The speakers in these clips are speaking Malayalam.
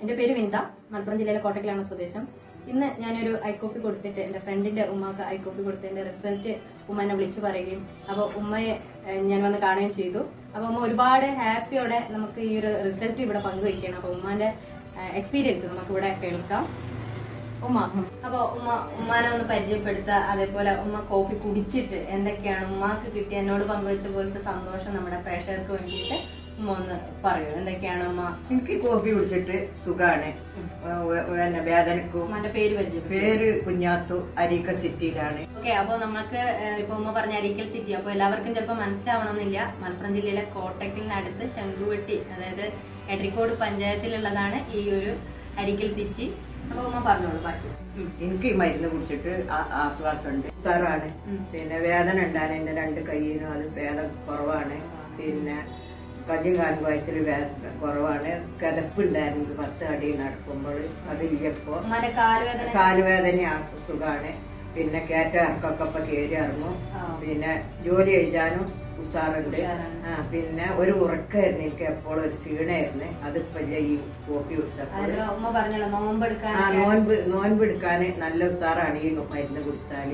എന്റെ പേര് വിനിത. മലപ്പുറം ജില്ലയിലെ കോട്ടക്കലാണ് സ്വദേശം. ഇന്ന് ഞാനൊരു ഐ കോഫി കൊടുത്തിട്ട് എന്റെ ഫ്രണ്ടിന്റെ ഉമ്മക്ക് ഐ കോഫി കൊടുത്തതിന്റെ റിസൾട്ട് ഉമ്മ എന്നെ വിളിച്ചു പറയുകയും അപ്പോൾ ഉമ്മയെ ഞാൻ വന്ന് കാണുകയും ചെയ്തു. അപ്പോൾ ഉമ്മ ഒരുപാട് ഹാപ്പിയോടെ നമുക്ക് ഈ ഒരു റിസൾട്ട് ഇവിടെ പങ്കുവയ്ക്കണം അപ്പോൾ ഉമ്മാന്റെ എക്സ്പീരിയൻസ് നമുക്ക് ഇവിടെ കേൾക്കാം. ഉമ്മ അപ്പൊ ഉമ്മ ഉമ്മാനെ ഒന്ന് പരിചയപ്പെടുത്ത. അതേപോലെ ഉമ്മ കോഫി കുടിച്ചിട്ട് എന്തൊക്കെയാണ്? ഉമ്മാക്ക് കിട്ടിയ എന്നോട് പങ്കുവെച്ച പോലത്തെ സന്തോഷം നമ്മുടെ പ്രേക്ഷകർക്ക് വേണ്ടിയിട്ട് ഒന്ന് പറയൂ എന്തൊക്കെയാണ് അമ്മ എനിക്ക് കോഫി കുടിച്ചിട്ട് സുഖാണ്. പിന്നെ വേദനക്കും. ഉമ്മാന്റെ പേര് പരിചയപ്പെട്ടു പേര് കുഞ്ഞാത്തു അരീക്കൽ സിറ്റിയിലാണ്. ഓക്കെ അപ്പൊ നമുക്ക് ഇപ്പൊ ഉമ്മ പറഞ്ഞ അരീക്കൽ സിറ്റി അപ്പൊ എല്ലാവർക്കും ചിലപ്പോൾ മനസ്സിലാവണമെന്നില്ല. മലപ്പുറം ജില്ലയിലെ കോട്ടക്കലിനടുത്ത് ശംഖുവെട്ടി അതായത് എടരിക്കോട് പഞ്ചായത്തിലുള്ളതാണ് ഈ ഒരു അരീക്കൽ സിറ്റി. അപ്പൊ ഉമ്മ പറഞ്ഞോളൂ ബാക്കി എനിക്ക് ഈ മരുന്ന് കുടിച്ചിട്ട് ആശ്വാസമുണ്ട്. സാറാണ് പിന്നെ വേദന ഉണ്ടാണ് എന്റെ രണ്ട് കൈയിനും അത് വേദന കുറവാണ്. പിന്നെ കജ്ജും കാലും വായിച്ചിൽ കുറവാണ്. കിതപ്പുണ്ടായിരുന്നു. പത്ത് അടി നടക്കുമ്പോൾ അതില്ലപ്പോ കാലുവേദന? കാലുവേദനയാണ് സുഖാണ്. പിന്നെ കയറ്റ ഇറക്കൊക്കെ ഇപ്പൊ കയറി ഇറങ്ങും. പിന്നെ ജോലി കഴിച്ചാലും ഉസാറുണ്ട് ആ പിന്നെ ഒരു ഉറക്കായിരുന്നു. എനിക്ക് എപ്പോഴും ഒരു ക്ഷീണായിരുന്നു. അതിപ്പോ ഈ കോപ്പി നോമ്പെടുക്കാൻ നോൻപ് നോൻപ് എടുക്കാൻ നല്ല ഉഷാറാണ് ഈ മരുന്ന് കുടിച്ചാൽ.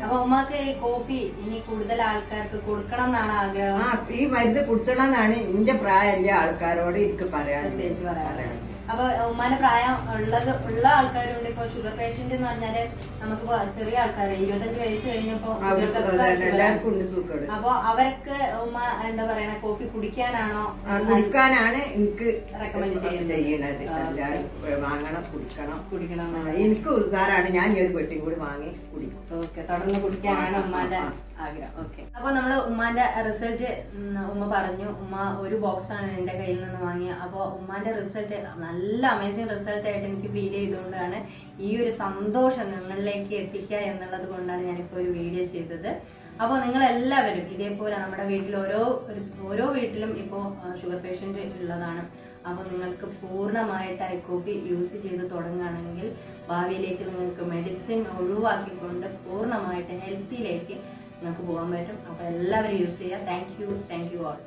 അപ്പൊ ഉമ്മക്ക് ഈ കോഫി ഇനി കൂടുതൽ ആൾക്കാർക്ക് കൊടുക്കണം എന്നാണ് ആഗ്രഹം. ആ ഈ മരുന്ന് കുടിച്ചണമെന്നാണ് എന്റെ പ്രായമില്ല ആൾക്കാരോട് എനിക്ക് പറയാൻ പറയാം അപ്പൊ ഉമ്മാന്റെ പ്രായം ഉള്ളത് ഉള്ള ആൾക്കാരുണ്ട്. ഇപ്പൊ ഷുഗർ പേഷ്യന്റ് എന്ന് പറഞ്ഞാൽ നമുക്ക് ചെറിയ ആൾക്കാർ ഇരുപത്തഞ്ച് വയസ്സ് കഴിഞ്ഞപ്പോ അപ്പൊ അവർക്ക് ഉമ്മ എന്താ പറയണ കോഫി കുടിക്കാനാണോ കുടിക്കാനാണ് എനിക്ക് റെക്കമെൻഡ് ചെയ്യുന്നത്. വാങ്ങണം കുടിക്കണം. കുടിക്കണം. എനിക്ക് ഉസാറാണ് ഞാൻ ഈ ഒരു പെട്ടി കൂടി വാങ്ങി കുടിക്കും. ഓക്കെ തുടർന്ന് കുടിക്കാനാണ് ഉമ്മാന്റെ ആഗ്രഹം. അപ്പൊ നമ്മൾ ഉമ്മാന്റെ റിസൾട്ട് ഉമ്മ പറഞ്ഞു ഉമ്മ ഒരു ബോക്സ് ആണ് എന്റെ കയ്യിൽ നിന്ന് വാങ്ങിയത് അപ്പൊ ഉമ്മാന്റെ റിസൾട്ട് നല്ല അമേസിങ് റിസൾട്ട് ആയിട്ട് എനിക്ക് ഫീൽ ചെയ്തുകൊണ്ടാണ് ഈ ഒരു സന്തോഷം നിങ്ങളിലേക്ക് എത്തിക്കുക എന്നുള്ളത് കൊണ്ടാണ് ഞാനിപ്പോ ഒരു വീഡിയോ ചെയ്തത്. അപ്പോൾ നിങ്ങൾ എല്ലാവരും ഇതേപോലെ നമ്മുടെ വീട്ടിൽ ഓരോ ഓരോ വീട്ടിലും ഇപ്പോൾ ഷുഗർ പേഷ്യന്റ് ഉള്ളതാണ്. അപ്പോൾ നിങ്ങൾക്ക് പൂർണമായിട്ട് ഐ കോഫി യൂസ് ചെയ്ത് തുടങ്ങുകയാണെങ്കിൽ ഭാവിയിലേക്ക് നിങ്ങൾക്ക് മെഡിസിൻ ഒഴിവാക്കിക്കൊണ്ട് പൂർണമായിട്ട് ഹെൽത്തിയിലേക്ക് നിങ്ങൾക്ക് പോകാൻ പറ്റും അപ്പോൾ എല്ലാവരും യൂസ് ചെയ്യുക. Thank you thank you all